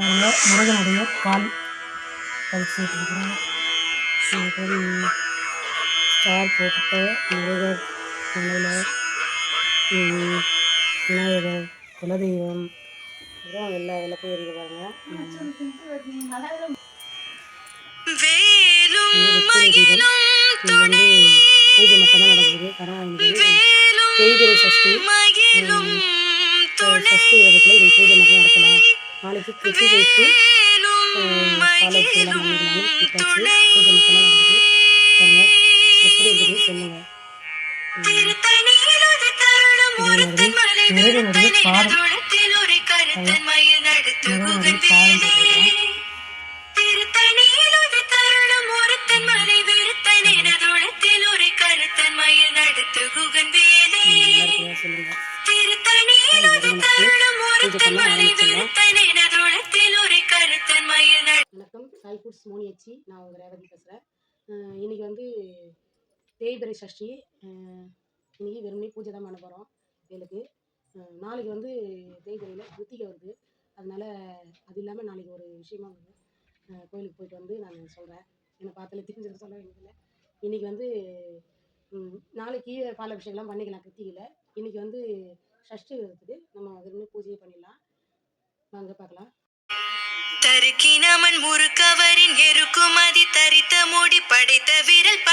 முருகனுடைய கால் பதிச்சு விட்டுருக்குறோம் அப்புறம் ஸ்டார் போட்டுட்டு முருகர் மலையில் விநாயகர் குலதெய்வம் அப்புறம் எல்லா விளக்கும் எரியுது பாருங்க. பூஜை மட்டும்தான் நடக்குது. கரம் தேய்பிரை சஷ்டி. சஷ்டி விரதத்தில் பூஜை மட்டும் நடத்தலாம். நாளைக்கு எப்படி இருக்குது சொல்லுங்க. திருத்தணியிலொரு தருணம் ஒருத்தன் மலை. முருகனுடைய விருத்தன் பாதம் எனதுளத்தில் ஒரு கருத்தன் மயில் வணக்கம். சாய் ஃபுட்ஸ் மோனியச்சி நான் உங்கள் ரேவதி பேசுகிறேன் இன்றைக்கி வந்து தேய்பிரை சஷ்டி. இன்னைக்கு வெறுமனே பூஜை தான் பண்ண போகிறோம் வேலுக்கு. நாளைக்கு வந்து தேய்பிரையில் கிருத்திகை வருது. அதனால் அது இல்லாமல் நாளைக்கு ஒரு விஷயமா வருது கோயிலுக்கு போயிட்டு வந்து நான் சொல்கிறேன் என்னை பார்த்தாலே தெரிஞ்சது சொல்ல வேண்டியதில்லை. இன்றைக்கி வந்து ம், நாளைக்கு பாலாபிஷேகம்லாம் பண்ணிக்கலாம் கிருத்திகையில். இன்றைக்கி வந்து சஷ்டி விரதத்துக்கு நம்ம விரும்பி பூஜையை பண்ணிடலாம். வாங்க பார்க்கலாம். தருக்கினமன் முறுக்கவரின் எருக்குமதி தரித்த மூடி படைத்த விரல்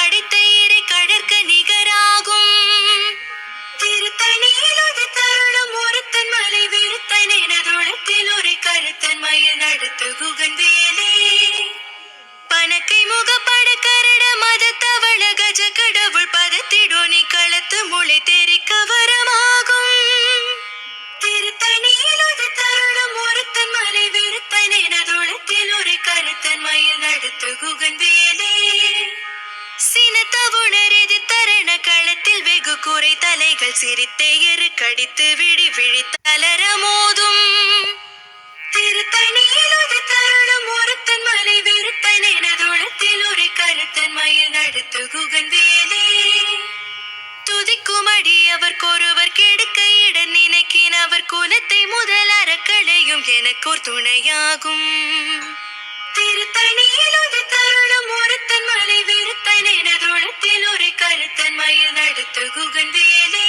சினத்தவுணரிது தரண களத்தில் வெகு குறை தலைகள் சிரித்தே எரு கடித்து விழி விழி தளர மோதும். திருத்தணியில் தருணம் ஒருத்தன் மலை விருத்தன் எனதுளத்தில் ஒரு கருத்தன் மயில் நடத்து குகன் வேலே துதிக்குமடி அவர்க்கொருவர் கெடுக்க இட நினைக்கின் அவர் குலத்தை முதல் அறக்களையும் எனக்கோர் துணையாகும். திருத்தணியில் ஒரு தருணம் விருத்தன் எனதுளத்தில் ஒரு கருத்தன் மயில் நடத்து குகன் வேலே.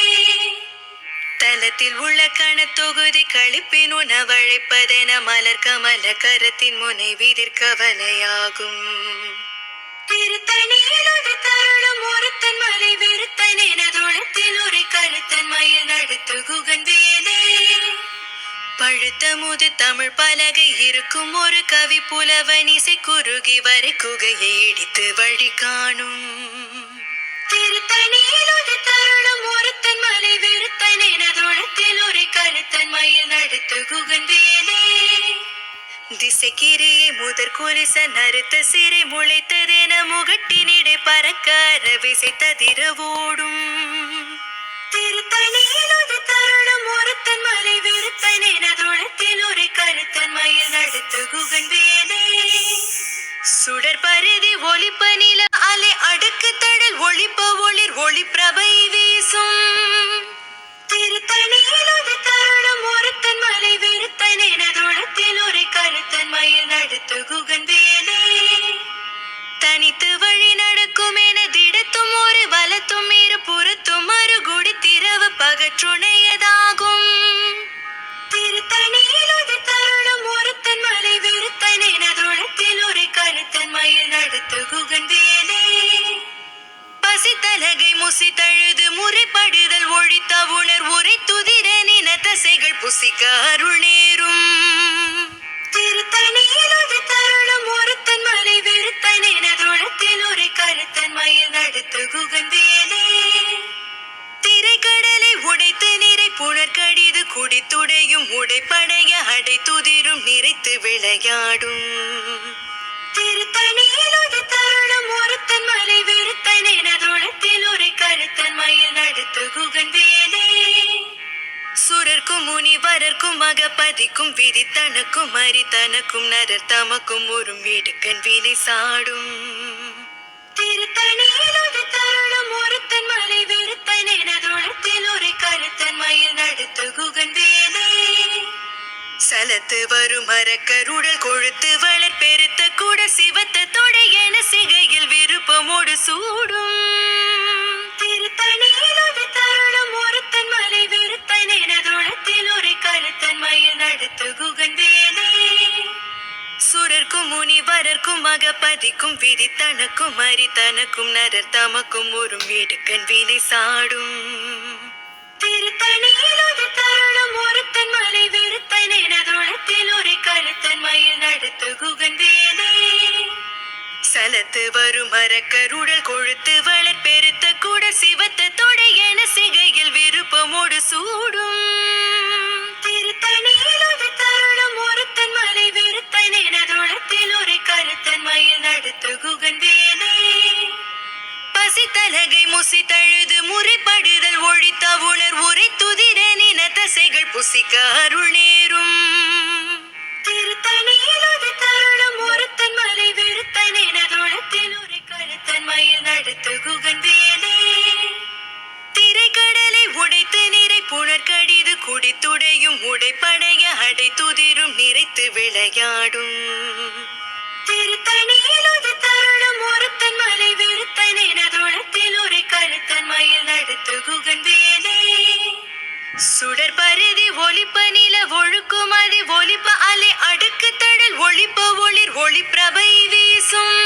தலத்தில் உள்ள கணத்தொகுதி கழிப்பின் உணவழைப்பதென மலர் கமல கரத்தின் முனை விதிர்கவலையாகும் திருத்தணியில் ஒரு தருளும் ஒருத்தன் மலை விருத்தன் என போது தமிழ் பலகை இருக்கும் ஒரு கவி புலவன் இசை குறுகி வரை குகையை இடித்து வழி காணும். திருத்தணியில் ஒரு தருணம் ஒருத்தன் மலை வெறுத்தன் எனதுளத்தில் ஒரு கருத்தன் மயில் நடத்து குகன் வேலே. திசைக்கிரியை முதற் குலிச நறுத்த சிறை முளைத்ததென முகட்டினிடை பறக்க அரவிசை ததிர ஓடும். மயில் நடத்து சுடர் பருதி ஒளிப்ப நில அலை அடுக்கு தடல் ஒளிப்ப ஒளிர் ஒளி பிரபை வீசும். பலகை முசி தழுது முறைப்படுதல் ஒழித்த உணர் உரை துதிர நின தசைகள் புசிக்க அருள் நேரும். திருத்தணியில் ஒரு தருணம் ஒருத்தன் மலை விருத்தன் எனதுளத்தில் ஒரு கருத்தன் மயில் நடத்து குகன் வேலே திரைக்கடலை உடைத்து நிறை புனர்கடிது குடித்துடையும் உடைப்படைய அடை துதிரும் நிறைத்து விளையாடும். நடத்து வேலே சுரர்க்கும் முனிவரர்க்கும் மகபதிக்கும் விதி தனக்கும் அரி தனக்கும் நரர் தமக்கும் ஒரு வீடுக்கன் வினை சாடும். திருத்தணியில் தருணம் ஒருத்தன் மலை வெறுத்தன் எனதுளத்தில் ஒரு கருத்தன் மயில் நடத்து குகன் வேலே சலத்து வரும் மரக்கருடல் கொழுத்து வளர் பெருத்த கூட சிவத்த தொடை என சிகையில் விருப்பமோடு சூடும். சுரர்க்கும் முனிவரர்க்கும் அகப்பதிக்கும் விதி தனக்கும் அரி தனக்கும் நரர் தமக்கும் ஒரு வீடுக்கண் வீணை சாடும். திருத்தணியில் ஒரு தருணம் ஒருத்தன் மலை வெறுத்தன் எனதுளத்தில் ஒரு கருத்தன் மயில் நடத்து குகன் வேலே சலத்து வரும் மரக்கருடல் கொழுத்து வளர் பெருத்த கூட சிவத்த தொடை என சிகையில் விருப்பமோடு சூடும். நடத்து குகன் வேலே திரைக்கடலை உடைத்து நிறை புனர்கடிது குடித்துடையும். உடைப்படைய அடை துதிரும் நிறைத்து விளையாடும். திருத்தணியில் ஒரு தருணம் ஒருத்தன் மலை விருத்தன் எனதுளத்தில் ஒரு கருத்தன் மயில் நடத்து குகன் வேலே சுடர் ஒளிப்ப நில ஒழுக்கும் அது ஒளிப்ப அலை அடுக்கு தடல் ஒளிப்ப ஒளிர் ஒளிப்பிரபை வீசும்.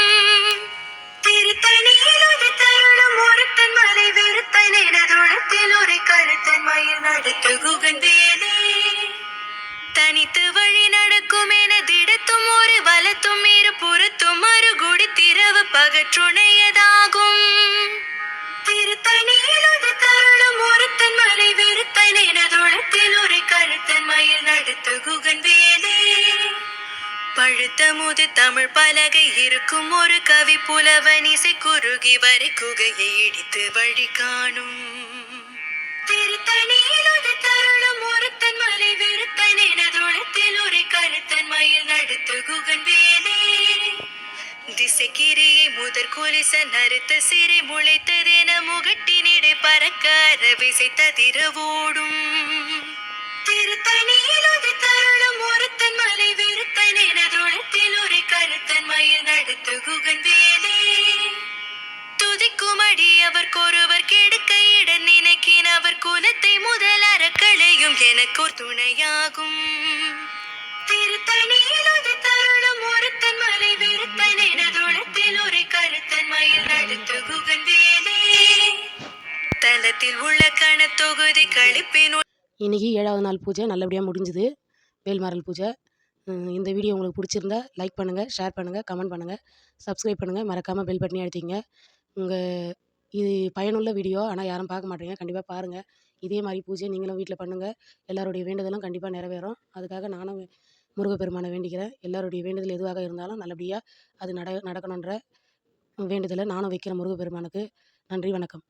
திருத்தணியில் ஒரு தருணம் ஒருத்தன் மலை விருத்தன் எனதுளத்தில் ஒரு கருத்தன் மயில் நடத்து குகந்தேனே தனித்து வழி நடக்கும் என திடத்தும் ஒரு வலத்தும் இரு புறத்தும் மறுகுடி திரவு பகற்றுணை அழுத்தமுது தமிழ் பலகை இருக்கும் ஒரு கவி புலவன் இசை குறுகி வரை குகையை இடித்து வழி காணும். திருத்தணியில் ஒரு ஒருத்தன் மலை விருத்தன் எனதுளத்தில் ஒரு கருத்தன் மயில் நடுத்து குகன் வேலே திசைக்கிரியை முதற் குலிச நறுத்த சிறை முளைத்ததென முகட்டினிடை பறக்க அரவிசை ததிர ஓடும். திருத்தணி மயில் நடத்து குகன் வேலே துதிக்குமடி அவர்க்கொருவர் கெடுக்க இட நினைக்கின் அவர் குலத்தை முதல் அறக்களையும் எனக்கோர் துணையாகும். திருத்தணியில் ஒரு தருணம் ஒருத்தன் மலை விருத்தன் எனதுளத்தில் ஒரு கருத்தன் மயில் நடத்து குகன் வேலே தலத்தில் உள்ள கணத்தொகுதி கழிப்பின் இன்னைக்கு ஏழாவது நாள் பூஜை நல்லபடியாக முடிஞ்சுது. வேல்மாரல் பூஜை. இந்த வீடியோ உங்களுக்கு பிடிச்சிருந்தா லைக் பண்ணுங்கள் ஷேர் பண்ணுங்கள் கமெண்ட் பண்ணுங்கள் சப்ஸ்கிரைப் பண்ணுங்கள் மறக்காமல் பெல் பண்ணி அழுத்திங்க உங்கள் இது பயனுள்ள வீடியோ ஆனால் யாரும் பார்க்க மாட்டீங்க கண்டிப்பாக பாருங்கள் இதே மாதிரி பூஜை நீங்களும் வீட்டில் பண்ணுங்கள் எல்லாருடைய வேண்டுதலும் கண்டிப்பாக நிறைவேறும். அதுக்காக நானும் முருகப்பெருமானை வேண்டிக்கிறேன். எல்லாருடைய வேண்டுதல் எதுவாக இருந்தாலும் நல்லபடியாக அது நட நடக்கணுன்ற வேண்டுதலை நானும் வைக்கிறேன் முருகப்பெருமானுக்கு. நன்றி வணக்கம்.